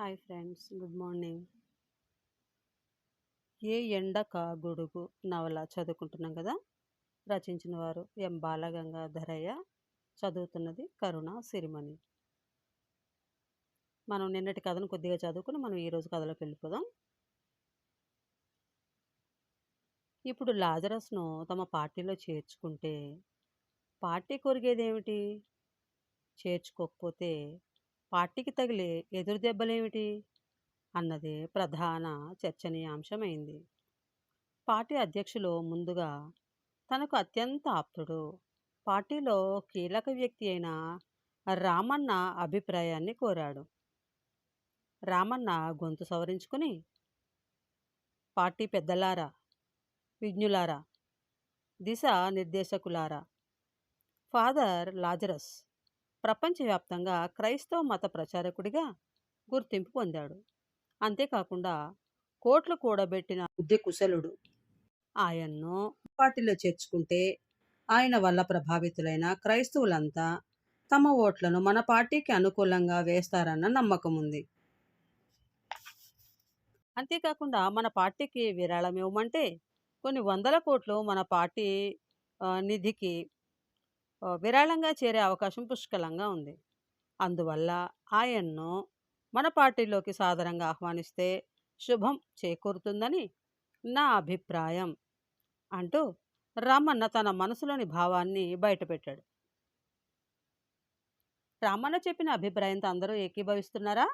Hi friends good morning. ఏ ఎండ కా గొడుగు నవల చదువుకుంటున్నాం కదా? రచించిన వారు ఎం బాలగంగాధరయ్య చదువుతున్నది కరుణ సిరిమణి. మనం నిన్నటి కథను కొద్దిగా చదువుకుని మనం ఈరోజు కథలోకి వెళ్ళిపోదాం. ఇప్పుడు లాజరస్ను తమ పార్టీలో చేర్చుకుంటే పార్టీ కొరిగేదేమిటి చేర్చుకోకపోతే పార్టీకి తగిలే ఎదురు దెబ్బలేమిటి? అన్నది ప్రధాన చర్చనీయాంశమైంది. పార్టీ అధ్యక్షులు ముందుగా తనకు అత్యంత ఆప్తుడు. పార్టీలో కీలక వ్యక్తి అయిన రామన్న అభిప్రాయాన్ని కోరాడు. రామన్న గొంతు సవరించుకుని పార్టీ పెద్దలారా విజ్ఞులారా దిశ నిర్దేశకులారా ఫాదర్ లాజరస్ ప్రపంచవ్యాప్తంగా క్రైస్తవ మత ప్రచారకుడిగా గుర్తింపు పొందాడు. అంతేకాకుండా కోట్లు కూడబెట్టిన బుద్ధి కుశలుడు. ఆయన్ను పార్టీలో చేర్చుకుంటే ఆయన వల్ల ప్రభావితులైన క్రైస్తవులంతా తమ ఓట్లను మన పార్టీకి అనుకూలంగా వేస్తారన్న నమ్మకం ఉంది అంతేకాకుండా మన పార్టీకి విరాళం ఇవ్వమంటే కొన్ని వందల కోట్లు మన పార్టీ నిధికి విరాళంగా చేరే అవకాశం పుష్కలంగా ఉంది. అందువల్ల ఆయన్ను మన పార్టీలోకి సాదరంగా ఆహ్వానిస్తే శుభం చేకూరుతుందని నా అభిప్రాయం అంటూ రామన్న తన మనసులోని భావాన్ని బయటపెట్టాడు. రామన్న చెప్పిన అభిప్రాయంతో అందరూ ఏకీభవిస్తున్నారా?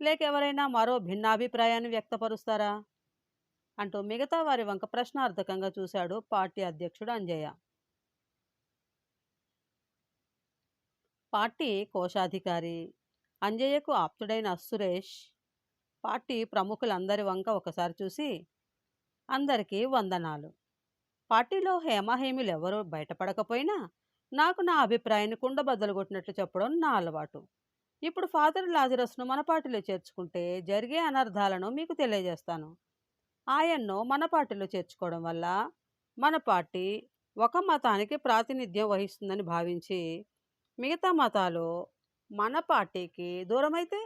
లేక ఎవరైనా మరో భిన్నాభిప్రాయాన్ని వ్యక్తపరుస్తారా? అంటూ మిగతా వారి వంక ప్రశ్నార్థకంగా చూశాడు పార్టీ అధ్యక్షుడు అంజయ్య. పార్టీ కోశాధికారి అంజయ్యకు ఆప్తుడైన సురేష్ పార్టీ ప్రముఖులందరి వంక ఒకసారి చూసి అందరికీ వందనాలు. పార్టీలో హేమహేమిలు ఎవరూ బయటపడకపోయినా నాకు నా అభిప్రాయాన్ని కుండబద్దలు కొట్టినట్లు చెప్పడం నా అలవాటు. ఇప్పుడు ఫాదర్ లాజరస్ను మన పార్టీలో చేర్చుకుంటే జరిగే అనర్థాలను మీకు తెలియజేస్తాను. ఆయన్ను మన పార్టీలో చేర్చుకోవడం వల్ల మన పార్టీ ఒక మతానికి ప్రాతినిధ్యం వహిస్తుందని భావించి మిగతా మతాలు మన పార్టీకి దూరమైతే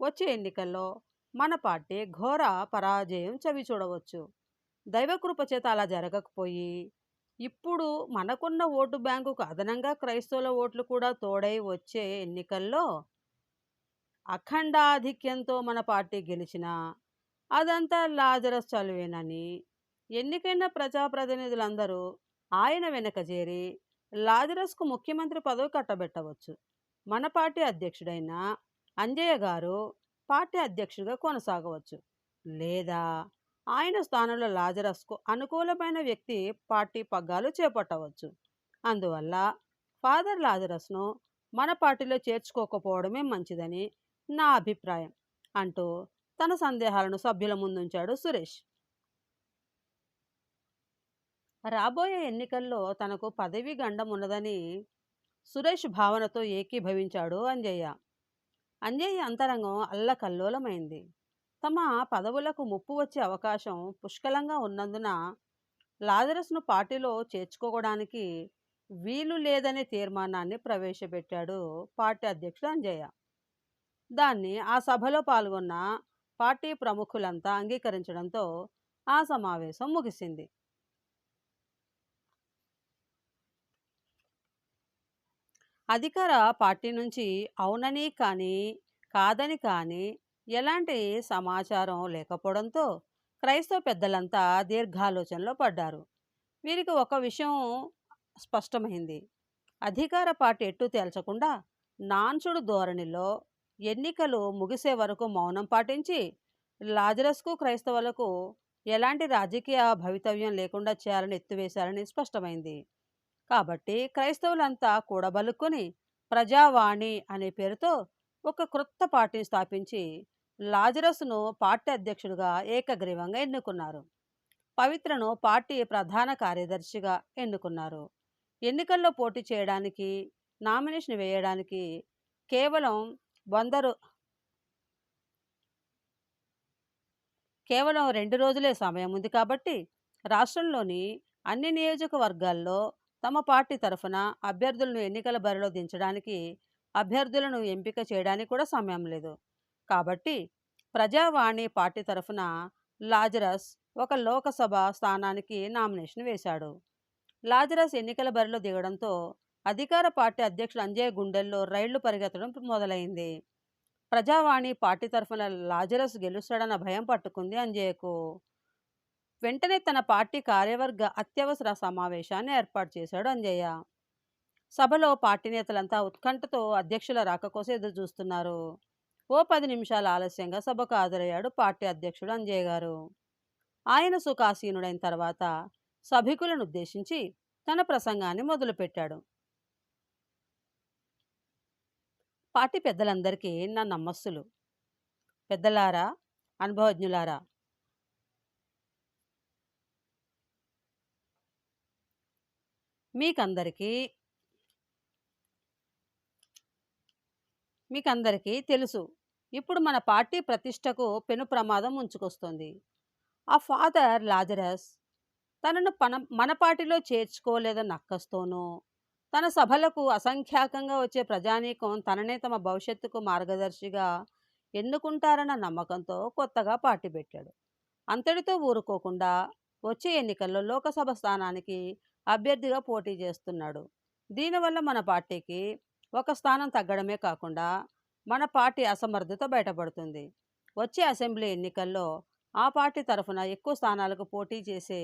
వచ్చే ఎన్నికల్లో మన పార్టీ ఘోర పరాజయం చవి చూడవచ్చు. దైవకృప చేత అలా జరగకపోయి ఇప్పుడు మనకున్న ఓటు బ్యాంకుకు అదనంగా క్రైస్తవుల ఓట్లు కూడా తోడై వచ్చే ఎన్నికల్లో అఖండాధిక్యంతో మన పార్టీ గెలిచినా అదంతా లాజరస్ చలువేనని ఎన్నికైన ప్రజాప్రతినిధులందరూ ఆయన వెనక చేరి లాజరస్కు ముఖ్యమంత్రి పదవి కట్టబెట్టవచ్చు. మన పార్టీ అధ్యక్షుడైన అంజయ్య గారు పార్టీ అధ్యక్షుడిగా కొనసాగవచ్చు. లేదా ఆయన స్థానంలో లాజరస్కు అనుకూలమైన వ్యక్తి పార్టీ పగ్గాలు చేపట్టవచ్చు. అందువల్ల ఫాదర్ లాజరస్ను మన పార్టీలో చేర్చుకోకపోవడమే మంచిదని నా అభిప్రాయం అంటూ తన సందేహాలను సభ్యుల ముందుంచాడు సురేష్. రాబోయే ఎన్నికల్లో తనకు పదవి గండం ఉన్నదని సురేష్ భావనతో ఏకీభవించాడు అంజయ్య. అంజయ్య అంతరంగం అల్లకల్లోలమైంది. తమ పదవులకు ముప్పు వచ్చే అవకాశం పుష్కలంగా ఉన్నందున లాజరస్ను పార్టీలో చేర్చుకోవడానికి వీలు లేదనే తీర్మానాన్ని ప్రవేశపెట్టాడు పార్టీ అధ్యక్షుడు అంజయ్య. దాన్ని ఆ సభలో పాల్గొన్న పార్టీ ప్రముఖులంతా అంగీకరించడంతో ఆ సమావేశం ముగిసింది. అధికార పార్టీ నుంచి అవునని కానీ కాదని కానీ ఎలాంటి సమాచారం లేకపోవడంతో క్రైస్తవ పెద్దలంతా దీర్ఘాలోచనలో పడ్డారు. వీరికి ఒక విషయం స్పష్టమైంది. అధికార పార్టీ ఎట్టు తేల్చకుండా నాన్సుడు ధోరణిలో ఎన్నికలు ముగిసే వరకు మౌనం పాటించి లాజరస్కు క్రైస్తవులకు ఎలాంటి రాజకీయ భవితవ్యం లేకుండా చేయాలని ఎత్తువేశారని స్పష్టమైంది. కాబట్టి క్రైస్తవులంతా కూడబలుక్కుని ప్రజావాణి అనే పేరుతో ఒక క్రొత్త పార్టీని స్థాపించి లాజరస్ను పార్టీ అధ్యక్షుడిగా ఏకగ్రీవంగా ఎన్నుకున్నారు. పవిత్రను పార్టీ ప్రధాన కార్యదర్శిగా ఎన్నుకున్నారు. ఎన్నికల్లో పోటీ చేయడానికి నామినేషన్ వేయడానికి కేవలం వందరు కేవలం రెండు రోజులే సమయం ఉంది కాబట్టి రాష్ట్రంలోని అన్ని నియోజకవర్గాల్లో తమ పార్టీ తరఫున అభ్యర్థులను ఎన్నికల బరిలో దించడానికి అభ్యర్థులను ఎంపిక చేయడానికి కూడా సమయం లేదు. కాబట్టి ప్రజావాణి పార్టీ తరఫున లాజరస్ ఒక లోకసభ స్థానానికి నామినేషన్ వేశాడు. లాజరస్ ఎన్నికల బరిలో దిగడంతో అధికార పార్టీ అధ్యక్షుడు అంజయ్ గుండెల్లో రైళ్ళు పరిగెత్తడం మొదలైంది. ప్రజావాణి పార్టీ తరఫున లాజరస్ గెలుస్తాడన్న భయం పట్టుకుంది అంజయ్యకు వెంటనే తన పార్టీ కార్యవర్గ అత్యవసర సమావేశాన్ని ఏర్పాటు చేశాడు అంజయ్య. సభలో పార్టీ నేతలంతా ఉత్కంఠతో అధ్యక్షుల రాక కోసం ఎదురు చూస్తున్నారు ఓ పది నిమిషాల ఆలస్యంగా సభకు హాజరయ్యాడు పార్టీ అధ్యక్షుడు అంజయ్య గారు. ఆయన సుఖాసీనుడైన తర్వాత సభికులను ఉద్దేశించి తన ప్రసంగాన్ని మొదలుపెట్టాడు. పార్టీ పెద్దలందరికీ నా నమస్సులు పెద్దలారా అనుభవజ్ఞులారా మీకందరికీ మీకందరికీ తెలుసు. ఇప్పుడు మన పార్టీ ప్రతిష్టకు పెను ప్రమాదం ఉంచుకొస్తుంది ఆ ఫాదర్ లాజరస్ తనను పన మన పార్టీలో చేర్చుకోలేదన్న నక్కస్తోనో తన సభలకు అసంఖ్యాకంగా వచ్చే ప్రజానీకం తననే తమ భవిష్యత్తుకు మార్గదర్శిగా ఎన్నుకుంటారన్న నమ్మకంతో కొత్తగా పార్టీ పెట్టాడు. అంతటితో ఊరుకోకుండా వచ్చే ఎన్నికల్లో లోకసభ స్థానానికి అభ్యర్థిగా పోటీ చేస్తున్నాడు. దీనివల్ల మన పార్టీకి ఒక స్థానం తగ్గడమే కాకుండా మన పార్టీ అసమర్థత బయటపడుతుంది. వచ్చే అసెంబ్లీ ఎన్నికల్లో ఆ పార్టీ తరఫున ఎక్కువ స్థానాలకు పోటీ చేసే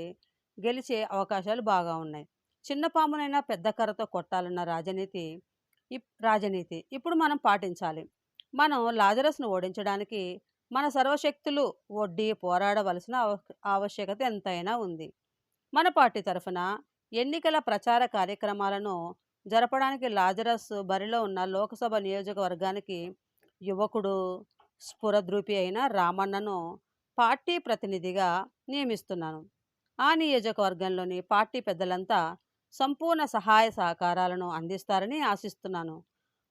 గెలిచే అవకాశాలు బాగా ఉన్నాయి. చిన్న పామునైనా పెద్ద కర్రతో కొట్టాలన్న రాజనీతి ఇప్ రాజనీతి ఇప్పుడు మనం పాటించాలి. మనం లాజరస్ను ఓడించడానికి మన సర్వశక్తులు ఒడ్డి పోరాడవలసిన ఆవశ్యకత ఎంతైనా ఉంది. మన పార్టీ తరఫున ఎన్నికల ప్రచార కార్యక్రమాలను జరపడానికి లాజరస్ బరిలో ఉన్న లోక్సభ నియోజకవర్గానికి యువకుడు స్ఫురద్రూపి అయిన రామన్నను పార్టీ ప్రతినిధిగా నియమిస్తున్నాను. ఆ నియోజకవర్గంలోని పార్టీ పెద్దలంతా సంపూర్ణ సహాయ సహకారాలను అందిస్తారని ఆశిస్తున్నాను.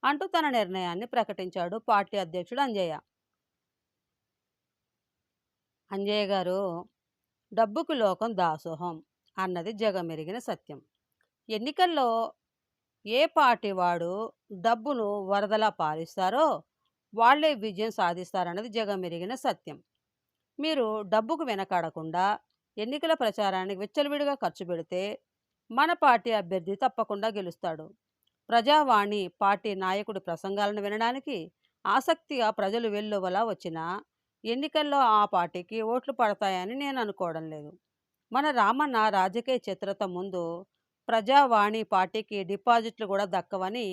అంటూ తన నిర్ణయాన్ని ప్రకటించాడు పార్టీ అధ్యక్షుడు అంజయ్య. అంజయ్య గారు డబ్బుకు లోకం దాసోహం. అన్నది జగమెరిగిన సత్యం. ఎన్నికల్లో ఏ పార్టీ వాడు డబ్బును వరదలా పాలిస్తారో వాళ్ళే విజయం సాధిస్తారన్నది జగమెరిగిన సత్యం. మీరు డబ్బుకు వెనకాడకుండా ఎన్నికల ప్రచారానికి విచ్చలవిడిగా ఖర్చు పెడితే మన పార్టీ అభ్యర్థి తప్పకుండా గెలుస్తాడు. ప్రజావాణి పార్టీ నాయకుడి ప్రసంగాలను వినడానికి ఆసక్తిగా ప్రజలు వెల్లువలా వచ్చినా ఎన్నికల్లో ఆ పార్టీకి ఓట్లు పడతాయని నేను అనుకోవడం లేదు. మన రామన్న రాజకీయ చిత్రత ముందు ప్రజావాణి పార్టీకి డిపాజిట్లు కూడా దక్కవని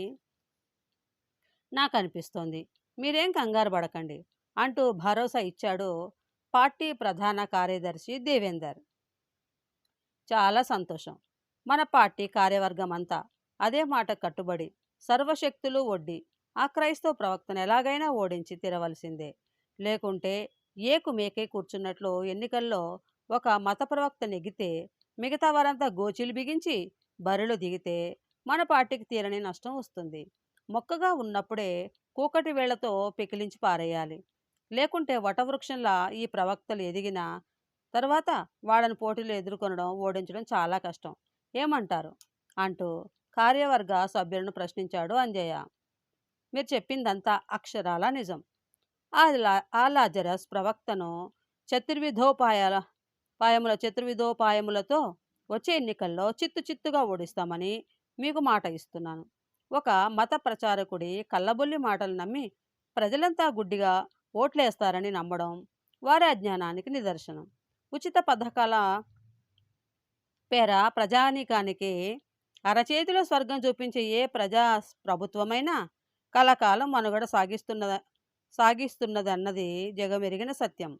నాకు అనిపిస్తోంది మీరేం కంగారు పడకండి అంటూ భరోసా ఇచ్చాడు పార్టీ ప్రధాన కార్యదర్శి దేవేందర్. చాలా సంతోషం. మన పార్టీ కార్యవర్గం అంతా అదే మాట కట్టుబడి సర్వశక్తులు ఒడ్డి ఆ క్రైస్తవ ప్రవక్తను ఎలాగైనా ఓడించి తీరవలసిందే. లేకుంటే ఏకు మేకే కూర్చున్నట్లు ఎన్నికల్లో ఒక మత ప్రవక్త నెగితే మిగతా వారంతా గోచీలు బిగించి బరిలో దిగితే మన పార్టీకి తీరని నష్టం వస్తుంది. మొక్కగా ఉన్నప్పుడే కూకటి వేళ్ళతో పెకిలించి పారేయాలి. లేకుంటే వటవృక్షంలా ఈ ప్రవక్తలు ఎదిగినా తర్వాత వాళ్ళని పోటీలు ఎదుర్కొనడం ఓడించడం చాలా కష్టం. ఏమంటారు? అంటూ కార్యవర్గ సభ్యులను ప్రశ్నించాడు అంజయ్య. మీరు చెప్పిందంతా అక్షరాల నిజం. ఆ లా- ఆ లాజరస్ ప్రవక్తను చతుర్విధోపాయాల పాయముల చతుర్విధోపాయములతో వచ్చే ఎన్నికల్లో చిత్తు చిత్తుగా ఓడిస్తామని మీకు మాట ఇస్తున్నాను. ఒక మత ప్రచారకుడి కళ్ళబొల్లి మాటలు నమ్మి ప్రజలంతా గుడ్డిగా ఓట్లేస్తారని నమ్మడం వారి అజ్ఞానానికి నిదర్శనం. ఉచిత పథకాల పేర ప్రజానీకానికి అరచేతిలో స్వర్గం చూపించే ఏ ప్రజా ప్రభుత్వమైనా కలకాలం మనుగడ సాగిస్తున్న సాగిస్తున్నదన్నది జగమెరిగిన సత్యం.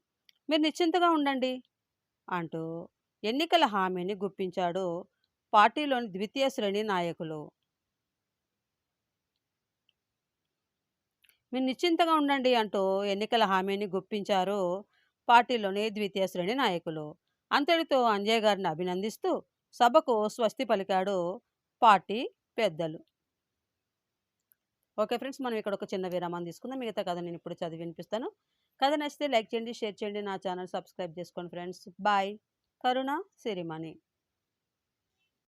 మీరు నిశ్చింతగా ఉండండి. అంటూ ఎన్నికల హామీని గుప్పించాడు పార్టీలోని ద్వితీయ శ్రేణి నాయకులు. మీరు నిశ్చింతగా ఉండండి అంటూ ఎన్నికల హామీని గుప్పించారు పార్టీలోని ద్వితీయ శ్రేణి నాయకులు. అంతటితో అంజయ్ గారిని అభినందిస్తూ సభకు స్వస్తి పలికాడు పార్టీ పెద్దలు. ఓకే ఫ్రెండ్స్ మనం ఇక్కడ ఒక చిన్న విరామం తీసుకుందాం. మిగతా కథ నేను ఇప్పుడు చదివి వినిపిస్తాను. కథ నచ్చితే లైక్ చేయండి షేర్ చేయండి నా ఛానల్ సబ్స్క్రైబ్ చేసుకోండి ఫ్రెండ్స్. బాయ్. కరుణ సిరిమణి.